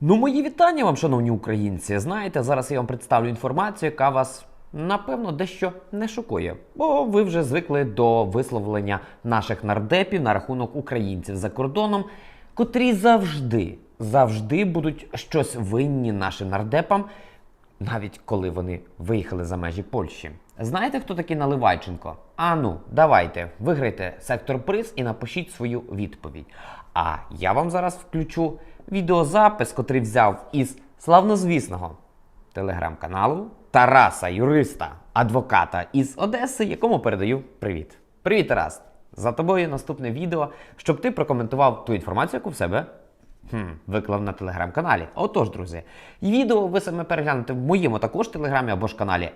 Ну, мої вітання вам, шановні українці. Знаєте, зараз я вам представлю інформацію, яка вас напевно дещо не шокує, бо ви вже звикли до висловлення наших нардепів на рахунок українців за кордоном, котрі завжди, завжди будуть щось винні нашим нардепам, навіть коли вони виїхали за межі Польщі. Знаєте, хто такий Наливайченко? А ну, давайте, виграйте сектор приз і напишіть свою відповідь. А я вам зараз включу відеозапис, котрий взяв із славнозвісного телеграм-каналу Тараса, юриста, адвоката із Одеси, якому передаю привіт. Привіт, Тарас! За тобою наступне відео, щоб ти прокоментував ту інформацію, яку в себе хм, виклав на телеграм-каналі. Отож, друзі, відео ви саме переглянете в моєму також телеграмі або ж каналі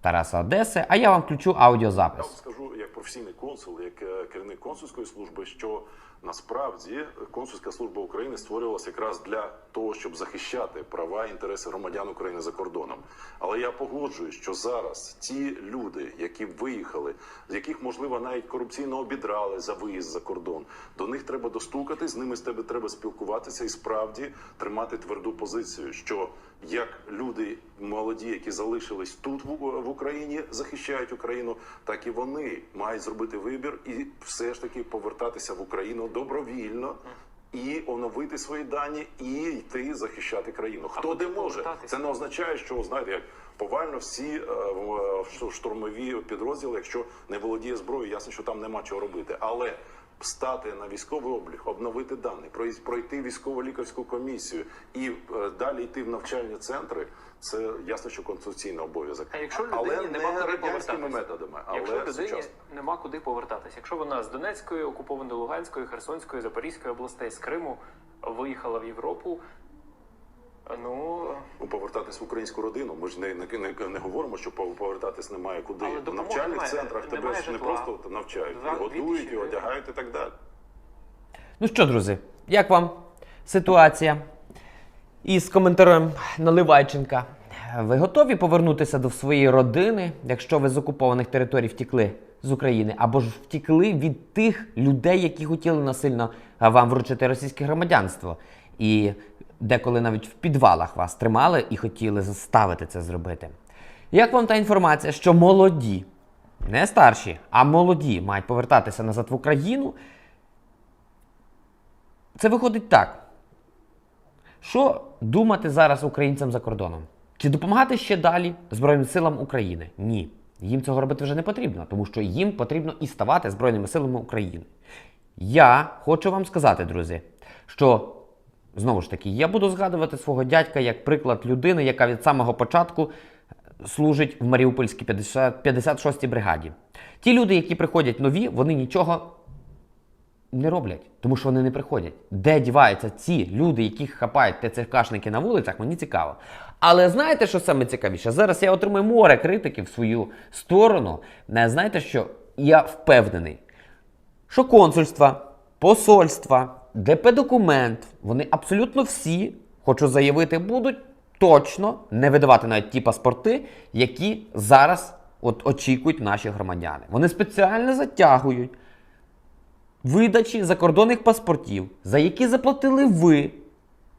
Тараса Одеси, а я вам включу Я вам аудіозапис. скажу професійний консул, як е, керівник консульської служби, що насправді консульська служба України створювалася якраз для того, щоб захищати права і інтереси громадян України за кордоном. Але я погоджуюсь, що зараз ті люди, які виїхали, з яких можливо навіть корупційно обідрали за виїзд за кордон, до них треба достукати, з ними з тебе треба спілкуватися і справді тримати тверду позицію, що як люди молоді, які залишились тут в, Україні, захищають Україну, так і вони мають зробити вибір і все ж таки повертатися в Україну добровільно. І оновити свої дані, і йти захищати країну. Хто де може, це не означає, що знаєте, як повально всі е, в штурмові підрозділи, якщо не володіє зброєю, ясно, що там нема чого робити. Але стати на військовий облік, обновити дані, пройти військово-лікарську комісію і е, далі йти в навчальні центри. Це ясно, що конституційний обов'язок. А якщо людині але нема не куди повертатися? методами, але Якщо людині сучасно. нема куди повертатися, якщо вона з Донецької, окупованої Луганської, Херсонської, Запорізької областей, з Криму виїхала в Європу, ну Ну, повертатись в українську родину. Ми ж не, не, не, не говоримо, що пов- повертатись немає куди. Але В навчальних немає. центрах тебе Немає ж не просто навчають, За і годують, 2000 і одягають і так далі. Ну що, друзі, як вам ситуація із коментарем Наливайченка? Ви готові повернутися до своєї родини, якщо ви з окупованих територій втікли з України, або ж втікли від тих людей, які хотіли насильно вам вручити російське громадянство? І деколи навіть в підвалах вас тримали і хотіли заставити це зробити. Як вам та інформація, що молоді, не старші, а молоді мають повертатися назад в Україну? Це виходить так. Що думати зараз українцям за кордоном? Чи допомагати ще далі Збройним силам України? Ні. Їм цього робити вже не потрібно, тому що їм потрібно і ставати Збройними силами України. Я хочу вам сказати, друзі, що знову ж таки я буду згадувати свого дядька як приклад людини, яка від самого початку служить в Маріупольській 50 56-й бригаді. Ті люди, які приходять нові, вони нічого не роблять, тому що вони не приходять. Де діваються ці люди, яких хапають ТЦКшники на вулицях, мені цікаво. Але знаєте, що саме цікавіше? Зараз я отримую море критики в свою сторону. Не знаєте, що я впевнений, що консульства, посольства, ДП-документ, вони абсолютно всі, хочу заявити, будуть точно не видавати навіть ті паспорти, які зараз от очікують наші громадяни. Вони спеціально затягують видачі закордонних паспортів, за які заплатили ви,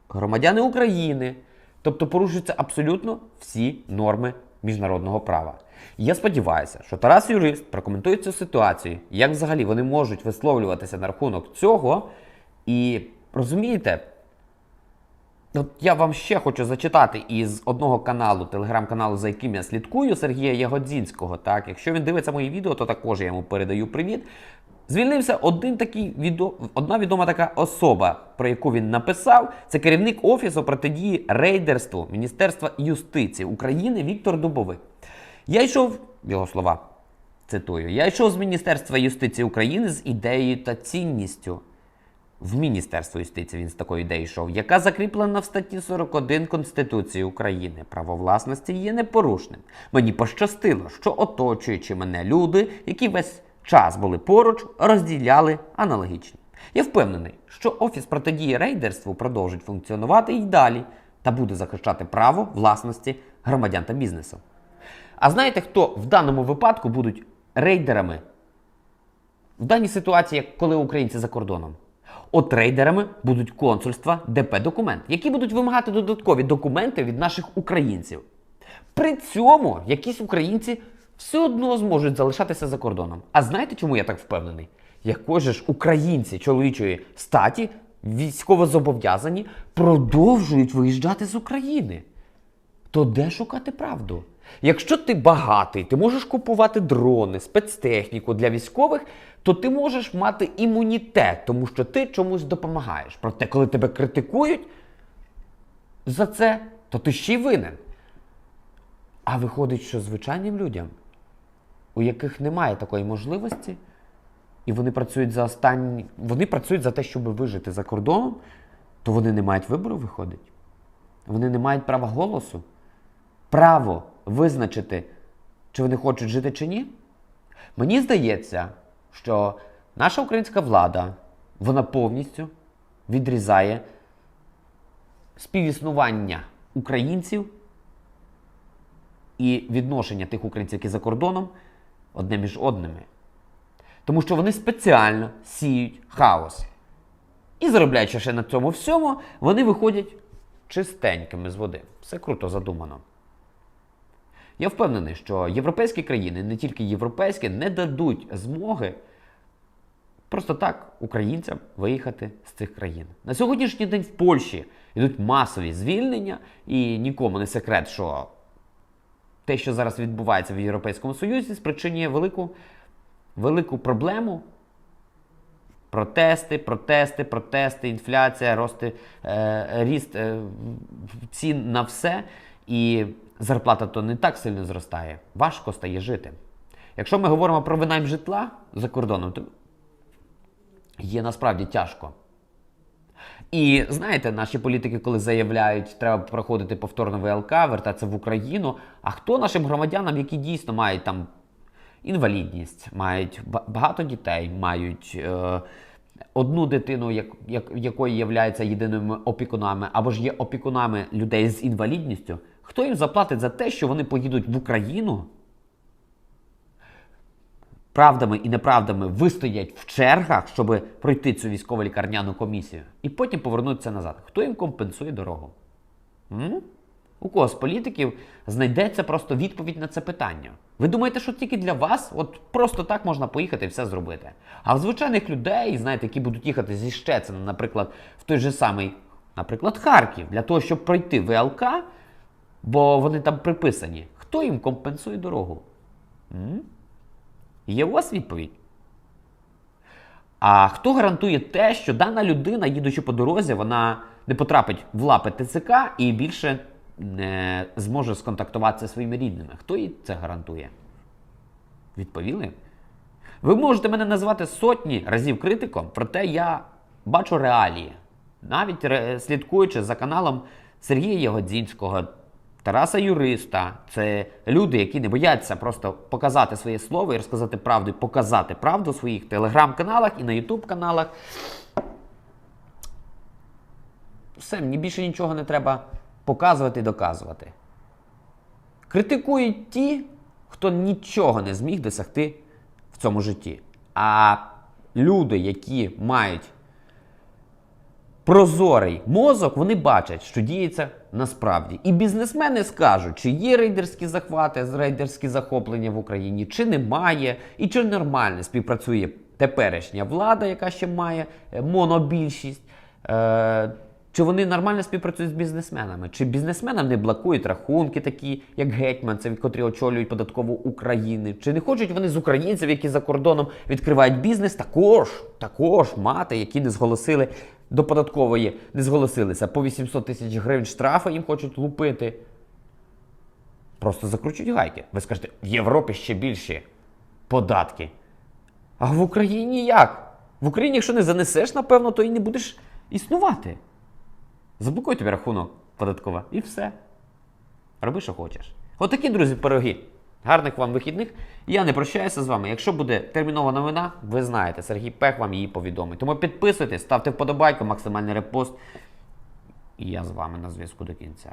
громадяни України. Тобто порушуються абсолютно всі норми міжнародного права. Я сподіваюся, що Тарас Юрист прокоментує цю ситуацію, як взагалі вони можуть висловлюватися на рахунок цього. І розумієте, От я вам ще хочу зачитати із одного каналу, телеграм-каналу, за яким я слідкую, Сергія Ягодзінського. Так, якщо він дивиться мої відео, то також я йому передаю привіт. Звільнився один такий відо... одна відома така особа, про яку він написав. Це керівник офісу протидії рейдерству Міністерства юстиції України Віктор Дубовик. Я йшов, його слова, цитую: я йшов з Міністерства юстиції України з ідеєю та цінністю в Міністерство юстиції він з такою ідеєю йшов, яка закріплена в статті 41 Конституції України. Право власності є непорушним. Мені пощастило, що оточуючи мене люди, які весь час були поруч, розділяли аналогічні. Я впевнений, що Офіс протидії рейдерству продовжить функціонувати і далі та буде захищати право власності громадян та бізнесу. А знаєте, хто в даному випадку будуть рейдерами в даній ситуації, коли українці за кордоном. От трейдерами будуть консульства ДП документ, які будуть вимагати додаткові документи від наших українців. При цьому якісь українці все одно зможуть залишатися за кордоном. А знаєте, чому я так впевнений? Же ж українці чоловічої статі військовозобов'язані продовжують виїжджати з України. То де шукати правду? Якщо ти багатий, ти можеш купувати дрони, спецтехніку для військових, то ти можеш мати імунітет, тому що ти чомусь допомагаєш. Проте, коли тебе критикують за це, то ти ще й винен. А виходить, що звичайним людям, у яких немає такої можливості, і вони працюють за останні. Вони працюють за те, щоб вижити за кордоном, то вони не мають вибору, виходить. Вони не мають права голосу, право визначити, чи вони хочуть жити чи ні. Мені здається, що наша українська влада вона повністю відрізає співіснування українців і відношення тих українців, які за кордоном, одне між одними. Тому що вони спеціально сіють хаос. І заробляючи ще на цьому всьому, вони виходять чистенькими з води. Все круто задумано. Я впевнений, що європейські країни, не тільки європейські, не дадуть змоги просто так українцям виїхати з цих країн. На сьогоднішній день в Польщі йдуть масові звільнення, і нікому не секрет, що те, що зараз відбувається в Європейському Союзі, спричинює велику, велику проблему. Протести, протести, протести, інфляція, рости, е, ріст е, цін на все. І зарплата то не так сильно зростає. Важко стає жити. Якщо ми говоримо про винайм житла за кордоном, то є насправді тяжко. І знаєте, наші політики, коли заявляють, треба проходити повторно ВЛК, вертатися в Україну. А хто нашим громадянам, які дійсно мають там інвалідність, мають багато дітей, мають е, одну дитину, як, як, якої являються єдиними опікунами, або ж є опікунами людей з інвалідністю, хто їм заплатить за те, що вони поїдуть в Україну? правдами і неправдами вистоять в чергах, щоб пройти цю військово лікарняну комісію, і потім повернутися назад. Хто їм компенсує дорогу? М? У кого з політиків знайдеться просто відповідь на це питання? Ви думаєте, що тільки для вас от просто так можна поїхати і все зробити? А в звичайних людей, знаєте, які будуть їхати зі Щецина, наприклад, в той же самий, наприклад, Харків, для того, щоб пройти ВЛК, бо вони там приписані, хто їм компенсує дорогу? М? Є у вас відповідь? А хто гарантує те, що дана людина, їдучи по дорозі, вона не потрапить в лапи ТЦК і більше не зможе сконтактуватися зі своїми рідними? Хто їй це гарантує? Відповіли? Ви можете мене назвати сотні разів критиком, проте я бачу реалії. Навіть слідкуючи за каналом Сергія Ягодзінського, Тараса Юриста, це люди, які не бояться просто показати своє слово і розказати правду, і показати правду в своїх телеграм-каналах і на ютуб-каналах. Все, мені більше нічого не треба показувати і доказувати. Критикують ті, хто нічого не зміг досягти в цьому житті. А люди, які мають прозорий мозок, вони бачать, що діється насправді. І бізнесмени скажуть, чи є рейдерські захвати, рейдерські захоплення в Україні, чи немає, і чи нормально співпрацює теперішня влада, яка ще має е, монобільшість. Е, чи вони нормально співпрацюють з бізнесменами? Чи бізнесменам не блокують рахунки, такі як гетьманцев, котрі очолюють податкову України? Чи не хочуть вони з українців, які за кордоном відкривають бізнес, також, також мати, які не зголосили до податкової, не зголосилися по 800 тисяч гривень штрафи їм хочуть лупити? Просто закручують гайки. Ви скажете, в Європі ще більші податки. А в Україні як? В Україні, якщо не занесеш, напевно, то і не будеш існувати. Заблокуй тобі рахунок податкова і все. Роби, що хочеш. Отакі, друзі, пироги. Гарних вам вихідних. Я не прощаюся з вами. Якщо буде термінова новина, ви знаєте, Сергій Пех вам її повідомить. Тому підписуйтесь, ставте вподобайку, максимальний репост. І я з вами на зв'язку до кінця.